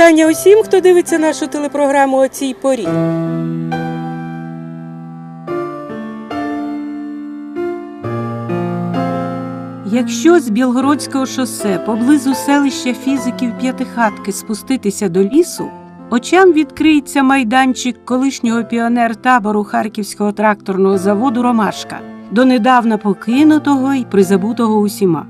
вітання усім, хто дивиться нашу телепрограму о цій порі. Якщо з Білгородського шосе поблизу селища фізиків П'ятихатки спуститися до лісу, очам відкриється майданчик колишнього піонер-табору Харківського тракторного заводу Ромашка, донедавна покинутого і призабутого усіма.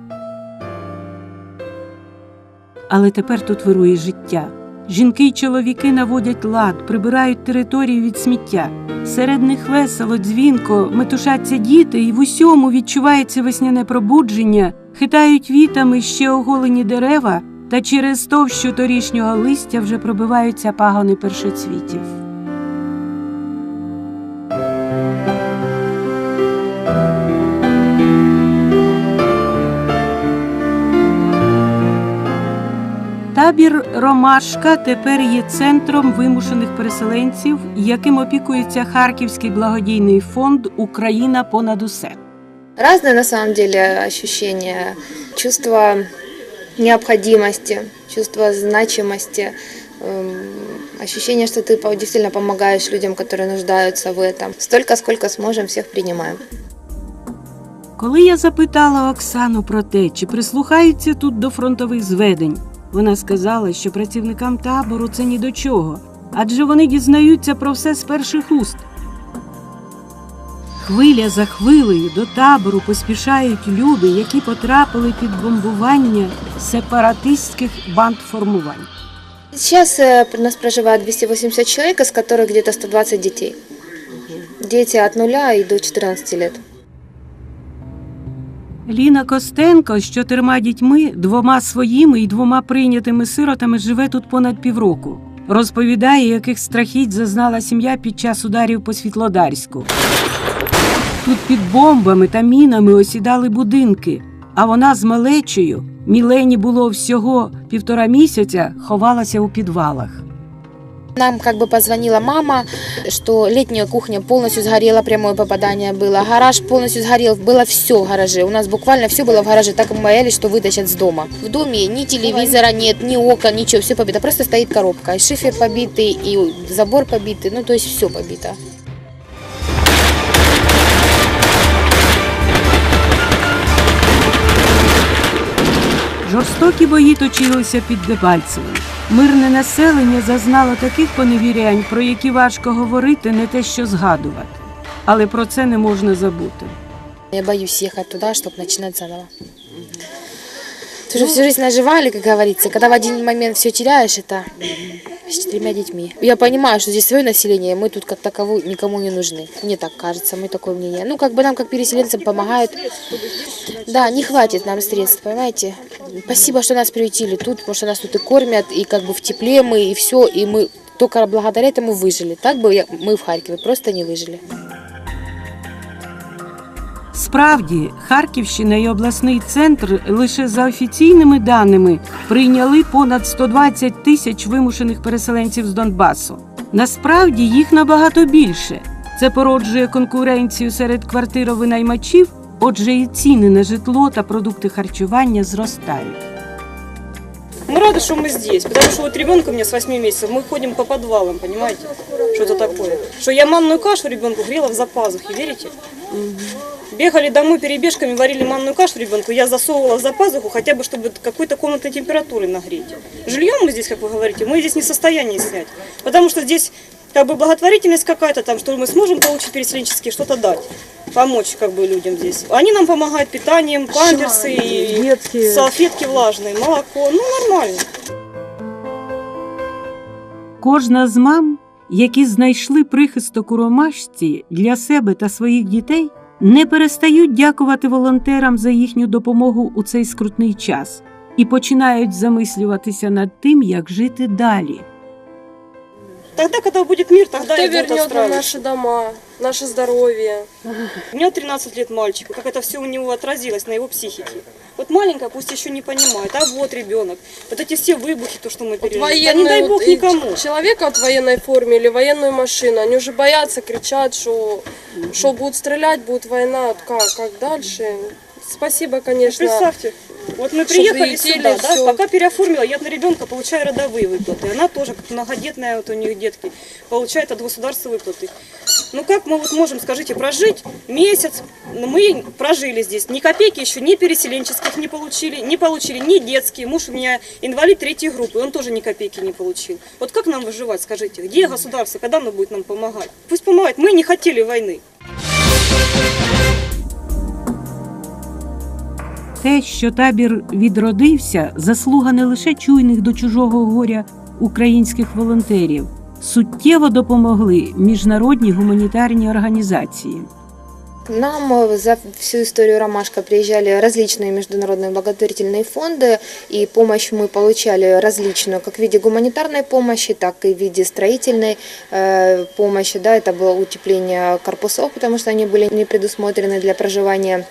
Але тепер тут вирує життя. Жінки й чоловіки наводять лад, прибирають територію від сміття. Серед них весело, дзвінко, метушаться діти, і в усьому відчувається весняне пробудження, хитають вітами ще оголені дерева, та через товщу торішнього листя вже пробиваються пагони першоцвітів. Табір Ромашка тепер є центром вимушених переселенців, яким опікується Харківський благодійний фонд Україна понад усе. Разные на самом деле ощущения, чувство необходимости, чувство значимости, эм, ощущение, что ты по- действительно помогаешь людям, которые нуждаются в этом. Столько, сколько сможем, всех принимаем. Коли я запитала Оксану про те, чи прислухаються тут до фронтових зведень, вона сказала, що працівникам табору це ні до чого, адже вони дізнаються про все з перших уст. Хвиля за хвилею до табору поспішають люди, які потрапили під бомбування сепаратистських бандформувань. Сейчас у нас проживает 280 человек, из которых где-то 120 детей. Дети от нуля и до 14 лет. Ліна Костенко з чотирма дітьми, двома своїми і двома прийнятими сиротами живе тут понад півроку. Розповідає, яких страхіть зазнала сім'я під час ударів по Світлодарську. Тут під бомбами та мінами осідали будинки, а вона з малечею, Мілені було всього півтора місяця, ховалася у підвалах. Нам как бы позвонила мама, что летняя кухня полностью сгорела, прямое попадание было. Гараж полностью сгорел, было все в гараже. У нас буквально все было в гараже, так мы боялись, что вытащат с дома. В доме ни телевизора нет, ни окон, ничего, все побито. Просто стоит коробка. И шифер побитый, и забор побитый, ну то есть все побито. Жорстокі бої точилися під Дебальцевим. Мирне населення зазнало таких поневірянь, про які важко говорити, не те що згадувати. Але про це не можна забути. Я боюсь ехать туда, чтобы начинать заново. Потому что всю жизнь наживали, как говорится. Когда в один момент все теряешь, это с четырьмя детьми. Я понимаю, что здесь свое население, мы тут как таково никому не нужны. Мне так кажется, мы такое мнение. Ну, как бы нам, как переселенцам, помогают. Да, не хватит нам средств, понимаете? Спасибо, что нас приютили тут, потому что нас тут и кормят, и как бы в тепле мы, и все, и мы только благодаря этому выжили. Так бы я- мы в Харькове просто не выжили. Справді, Харківщина і обласний центр лише за офіційними даними прийняли понад 120 тисяч вимушених переселенців з Донбасу. Насправді їх набагато більше. Це породжує конкуренцію серед квартировинаймачів, отже, і ціни на житло та продукти харчування зростають. Мы рады, что мы здесь, потому что вот ребенку мне с 8 месяцев, мы ходим по подвалам, понимаете, что это такое. Что я манную кашу ребенку грела в запазухе, верите? Бегали домой перебежками, варили манную кашу ребенку, я засовывала в запазуху, хотя бы, чтобы какой-то комнатной температуры нагреть. Жильем мы здесь, как вы говорите, мы здесь не в состоянии снять, потому что здесь как бы благотворительность какая-то там, что мы сможем получить переселенческие, что-то дать, помочь как бы людям здесь. Они нам помогают питанием, памперсы, и салфетки влажные, молоко, ну нормально. Кожна з мам, які знайшли прихисток у ромашці для себе та своїх дітей, не перестають дякувати волонтерам за їхню допомогу у цей скрутний час і починають замислюватися над тим, як жити далі. Тогда, когда будет мир, тогда Кто вернет нам наши дома, наше здоровье? У меня 13 лет мальчик, как это все у него отразилось на его психике. Вот маленькая пусть еще не понимает, а вот ребенок. Вот эти все выбухи, то, что мы Вот пережили. Да не дай военную, бог вот, никому. человека вот в военной форме или военную машину, они уже боятся, кричат, что, что будут стрелять, будет война, вот как, как дальше. Спасибо, конечно, Представьте, Вот мы Чтоб приехали прилетели, сюда, да, всё. пока переоформила, я на ребенка получаю родовые выплаты. Она тоже, как многодетная, вот у них детки, получает от государства выплаты. Ну как мы вот можем, скажите, прожить месяц? Ну, Мы прожили здесь, ни копейки еще ни переселенческих не получили, не получили ни детские. Муж у меня инвалид третьей группы, он тоже ни копейки не получил. Вот как нам выживать, скажите? Где государство, когда оно будет нам помогать? Пусть помогает, мы не хотели войны. Те, що табір відродився, заслуга не лише чуйних до чужого горя українських волонтерів, суттєво допомогли міжнародні гуманітарні організації. Нам э, за всю историю «Ромашка» приезжали различные международные благотворительные фонды, и помощь мы получали различную, как в виде гуманитарной помощи, так и в виде строительной э, помощи. Да, это было утепление корпусов, потому что они были не предусмотрены для проживания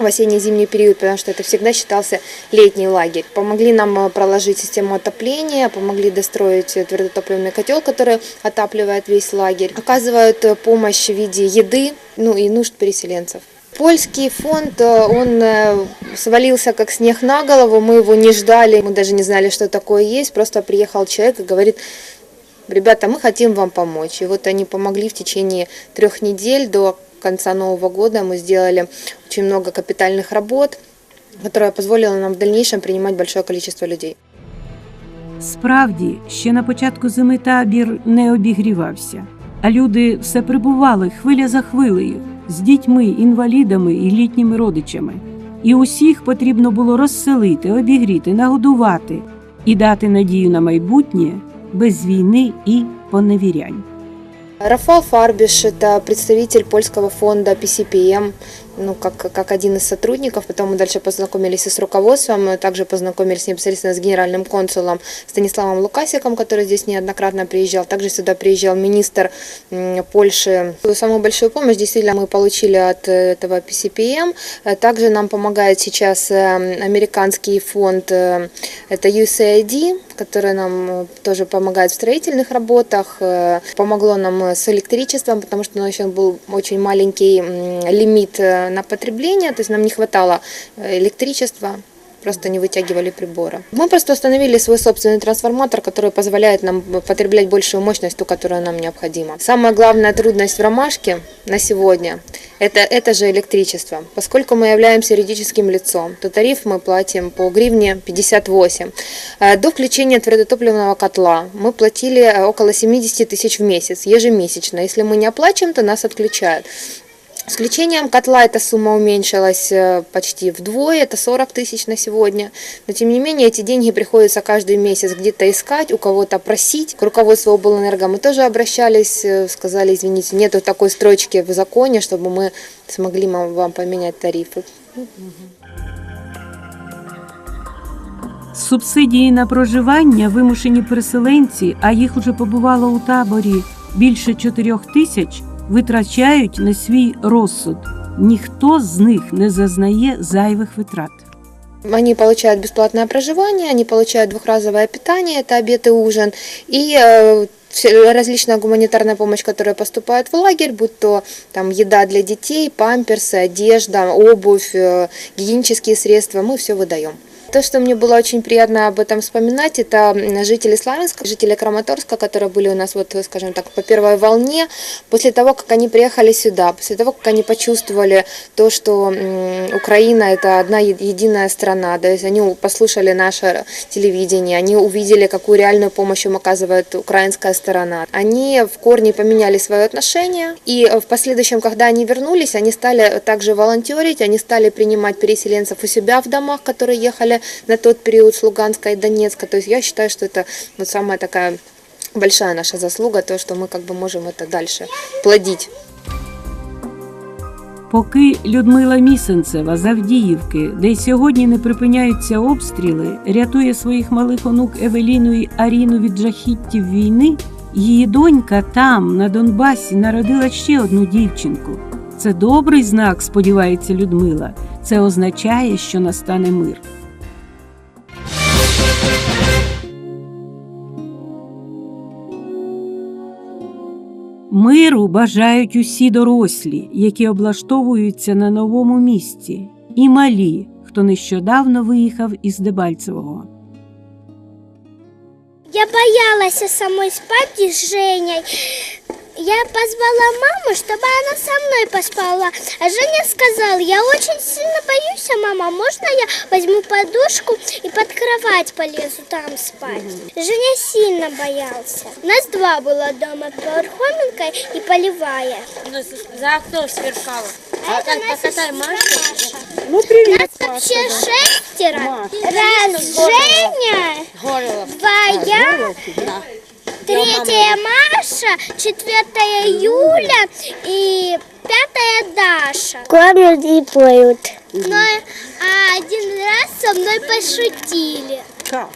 в осенне-зимний период, потому что это всегда считался летний лагерь. Помогли нам э, проложить систему отопления, помогли достроить твердотопливный котел, который отапливает весь лагерь. Оказывают э, помощь в виде еды, ну и нужд переселенцев. Польский фонд, э, он свалился как снег на голову, мы его не ждали, мы даже не знали, что такое есть, просто приехал человек и говорит, ребята, мы хотим вам помочь. И вот они помогли в течение трех недель до конца Нового года. Мы сделали очень много капитальных работ, которая позволила нам в дальнейшем принимать большое количество людей. Справді, ще на початку зими табір не обігрівався, а люди все прибували хвиля за хвилею з дітьми, інвалідами і літніми родичами. І усіх потрібно було розселити, обігріти, нагодувати і дати надію на майбутнє без війни і поневірянь. Рафал Фарбиш – это представитель польского фонда PCPM, ну, как, как один из сотрудников. Потом мы дальше познакомились и с руководством, мы также познакомились непосредственно с генеральным консулом Станиславом Лукасиком, который здесь неоднократно приезжал. Также сюда приезжал министр Польши. Самую большую помощь действительно мы получили от э, этого PCPM. Э, Также нам помогает сейчас э, американский фонд, это USAID, который нам тоже помогает в строительных работах. Помогло нам с электричеством, потому что у нас еще был очень маленький лимит на потребление, то есть нам не хватало э, электричества просто не вытягивали приборы. Мы просто установили свой собственный трансформатор, который позволяет нам потреблять большую мощность, ту, которая нам необходима. Самая главная трудность в ромашке на сегодня это, это же электричество. Поскольку мы являемся юридическим лицом, то тариф мы платим по гривне 58. Э, До включения твердотопливного котла мы платили э, около 70 тысяч в месяц, ежемесячно. Если мы не оплачиваем, то нас отключают. С включением котла эта сумма уменьшилась э, почти вдвое, это 40 тысяч на сегодня. Но тем не менее эти деньги приходится каждый месяц где-то искать, у кого-то просить. К руководству облэнерго мы тоже обращались, э, сказали, извините, нету такой строчки в законе, чтобы мы смогли ма- вам поменять тарифы. Субсидії на проживання вимушені переселенці, а їх уже побувало у таборі більше чотирьох тисяч, витрачають на свій розсуд. Ніхто з них не зазнає зайвих витрат. Они получают бесплатное проживание, они получают двухразовое питание, это обед и ужин, и э, все- различная гуманитарная помощь, которая поступает в лагерь, будь то там еда для детей, памперсы, одежда, обувь, э, гигиенические средства, мы все выдаем. То, что мне было очень приятно об этом вспоминать, это жители Славянска, жители Краматорска, которые были у нас, вот, скажем так, по первой волне, после того, как они приехали сюда, после того, как они почувствовали то, что Украина это одна единая страна, то есть они послушали наше телевидение, они увидели, какую реальную помощь им оказывает украинская сторона. Они в корне поменяли свое отношение, и в последующем, когда они вернулись, они стали также волонтерить, они стали принимать переселенцев у себя в домах, которые ехали на тот период с Луганска и Донецка. То есть я считаю, что это вот самая такая большая наша заслуга, то, что мы как бы можем это дальше плодить. Поки Людмила Місенцева з Авдіївки, де й сьогодні не припиняються обстріли, рятує своїх малих онук Евеліну і Аріну від жахіттів війни, її донька там, на Донбасі, народила ще одну дівчинку. Це добрий знак, сподівається Людмила. Це означає, що настане мир. Миру бажають усі дорослі, які облаштовуються на новому місці, і малі, хто нещодавно виїхав із Дебальцевого. Я боялася самой спать с Женей. Я позвала маму, чтобы она со мной поспала. А Женя сказал, я очень сильно боюсь, а мама, можно я возьму подушку и под кровать полезу там спать? Женя сильно боялся. Нас два было дома, Пархоменко и Полевая. За окном сверкало. А это Настя Маша. Ну, привет, Нас вообще шестеро. Раз Женя, два я, третья Маша, четвертая Юля и пятая Даша. Кормят и поют. Но а один раз со мной пошутили. Как?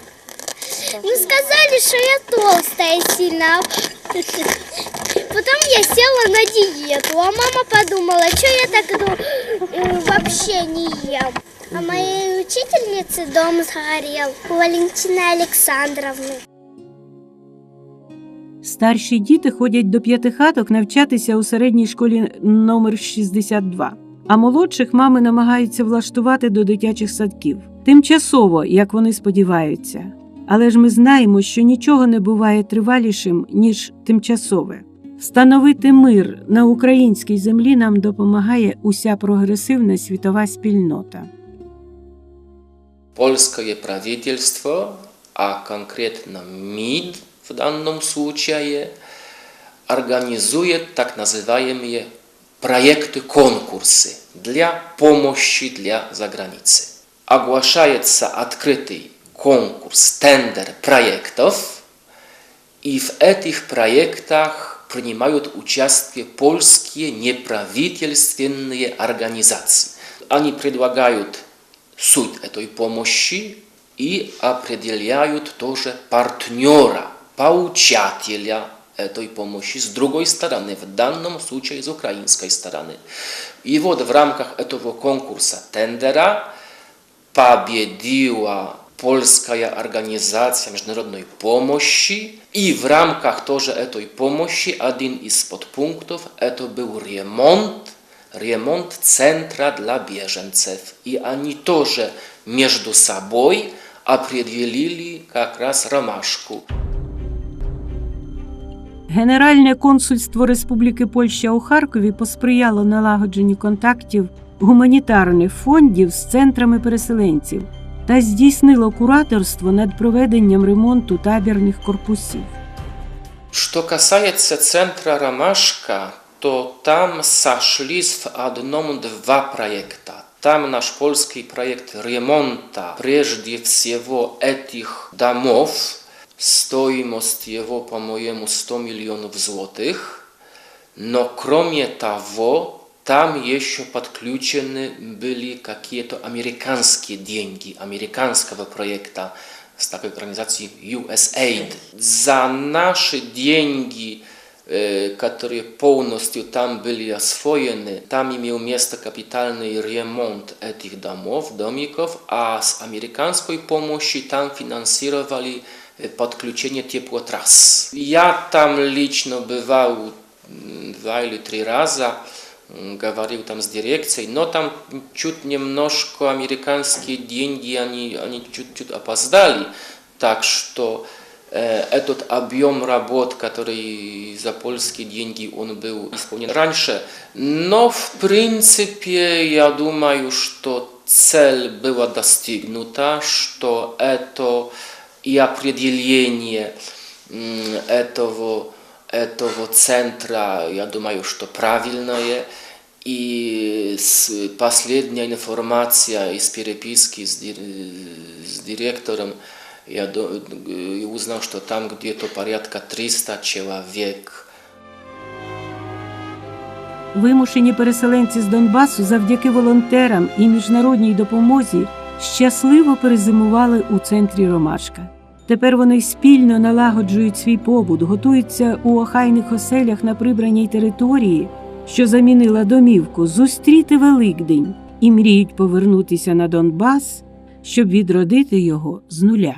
Ну, сказали, что я толстая сильно. Потом я села на диету, а мама подумала, что я так ну, вообще не ем. А моей учительнице дом сгорел, у Валентины Александровны. Старші діти ходять до п'ятихаток навчатися у середній школі номер 62, а молодших мами намагаються влаштувати до дитячих садків. Тимчасово, як вони сподіваються. Але ж ми знаємо, що нічого не буває тривалішим, ніж тимчасове. Встановити мир на українській землі нам допомагає уся прогресивна світова спільнота. Польское правительство, а конкретно МИД в данном случае, организует так называемые проекты-конкурсы для помощи для заграницы. Оглашается открытый конкурс, тендер проектов, и в этих проектах принимают участие польские неправительственные организации. Они предлагают суть этой помощи и определяют тоже партнера, получателя этой помощи с другой стороны, в данном случае с украинской стороны. И вот в рамках этого конкурса тендера победила польская организация международной помощи. И в рамках тоже этой помощи один из подпунктов это был ремонт, ремонт центра для беженцев. И они тоже между собой определили как раз ромашку. Генеральне консульство Республіки Польща у Харкові посприяло налагодженню контактів гуманітарних фондів з центрами переселенців та здійснило кураторство над проведенням ремонту табірних корпусів. Что касается центра Ромашка, то там сошлись в одном два проекта. Там наш польский проект ремонта, прежде всего, этих домов, стоимость его, по-моему, 100 миллионов злотых. Но кроме того, там еще подключены были какие-то американские деньги, американского проекта с такой организацией USAID. За наши деньги, э, которые полностью там были освоены, там имел место капитальный ремонт этих домов, домиков, а с американской помощью там финансировали э, подключение теплотрасс. Я там лично бывал два или три раза, говорил там с дирекцией, но там чуть немножко американские деньги, они, они чуть-чуть опоздали, так что э, этот объем работ, который за польские деньги он был исполнен раньше, но в принципе я думаю, что цель была достигнута, что это и определение м, этого этого центра, я думаю, что правильное. И с- последняя информация из переписки с, дир- с директором, я до- э, узнал, что там где-то порядка 300 человек. Вимушені переселенці з Донбасу завдяки волонтерам і міжнародній допомозі щасливо перезимували у центрі Ромашка. Тепер вони спільно налагоджують свій побут, готуються у охайних оселях на прибраній території, що замінила домівку, зустріти Великдень і мріють повернутися на Донбас, щоб відродити його з нуля.